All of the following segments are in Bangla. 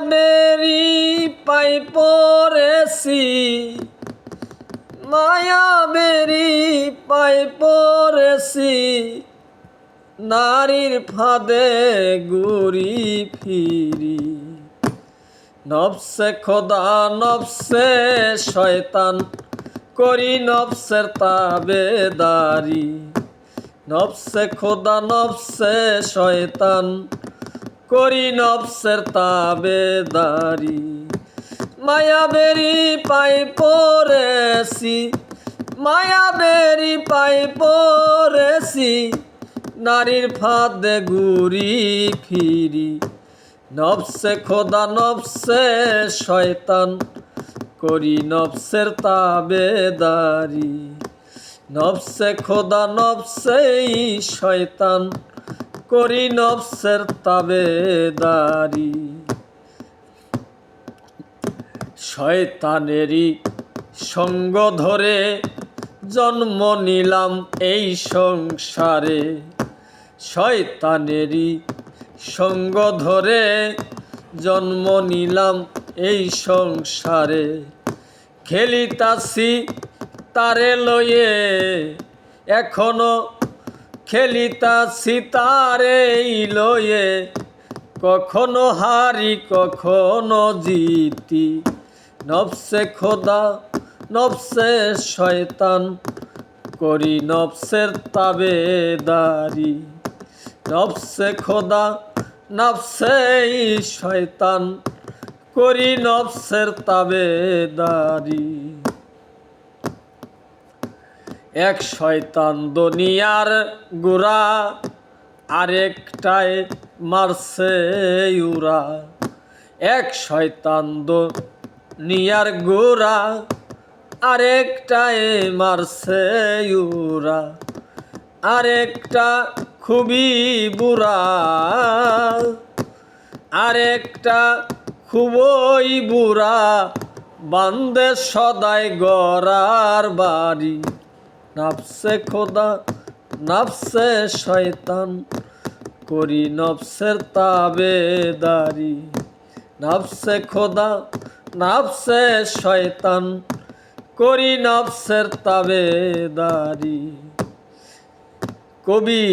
মেরি পাই পরেছি। মায়া মেরি পাই পরেছি। নারীর ফাঁদে ঘুরি ফিরি। নবসে খোদা, নবসে শয়তান, করি নবসের তাবেদারি। নবসে খোদা, নবসে শয়তান করি নবসের তাবেদারি। মায়া বেরি পাই পরেছি মায়া বেরি পাই পরেছি, নারীর ফাঁদে ঘুরি ফিরি। নবসে খোদা, নবসে শয়তান, করি নবসের তাবেদারি। নবসে খোদা, নবসেই শয়তান করি নবসের তাবেদারি শয়তানেরই সঙ্গ ধরে জন্ম নিলাম এই সংসারে। শয়তানেরই সঙ্গ ধরে জন্ম নিলাম এই সংসারে। খেলিতাছি তারে লয়ে এখনও খেলিতাছি তারে লয়ে কখনো হারি, কখনো জিতি। নবসে খোদা, নবসে শয়তান, করি নবসের তাবেদারি। নবসে খোদা, নবসে শয়তান, করি নবসের তাবেদারি। এক শয়তান দুনিয়ার গুড়া, আরেকটায় মারছে উরা এক শয়তান দুনিয়ার গুড়া, আরেকটায় মারছে উরা আরেকটা খুবই বুড়া, আরেকটা খুবই বুড়া, বান্দে সদাই গড়ার বাড়ি। নাফসে খোদা, নাফসে শয়তান, করি নফসের তাবেদারি। নাফসে খোদা, নাফসে শয়তান, করি নফসের তাবেদারি। কবি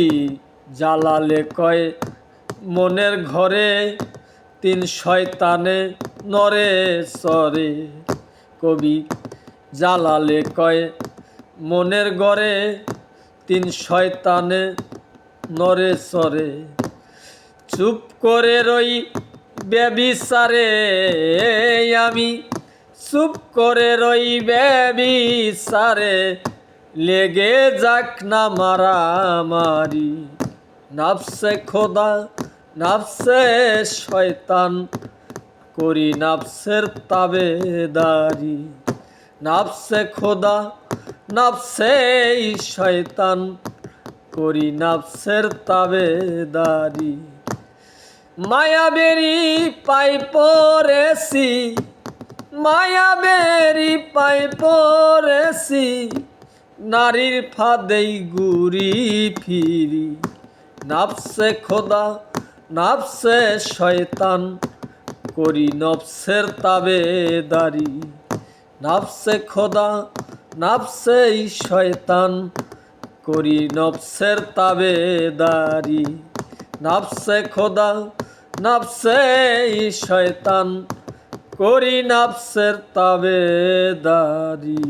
জালালে কয়, মনের ঘরে তিন শয়তানে নরে সরে কবি জালালে কয় মনের গড়ে তিন শয়তানে নরে সরে চুপ করে রই বেবিসারে আমি চুপ করে রই বেবিসারে লেগে যাক না মারামারি, নাফসে খোদা, নাফসে শয়তান, করি নাফসের তাবেদারি। নাফসে খোদা নাফসে শয়তান করি নাফসের তাবেদারি। মায়া বেরি পাই পরেছি মায়া বেরি পাই পরেছি, নারীর ফাঁদেই ঘুরি ফিরি। নাফসে খোদা, নাফসে শয়তান করি নফসের তাবেদারি। নাফসে খোদা নাফসে শয়তান করি নফসের তাবেদারি। নাফসে খোদা নাফসে শয়তান করি নাফসের তাবেদারি।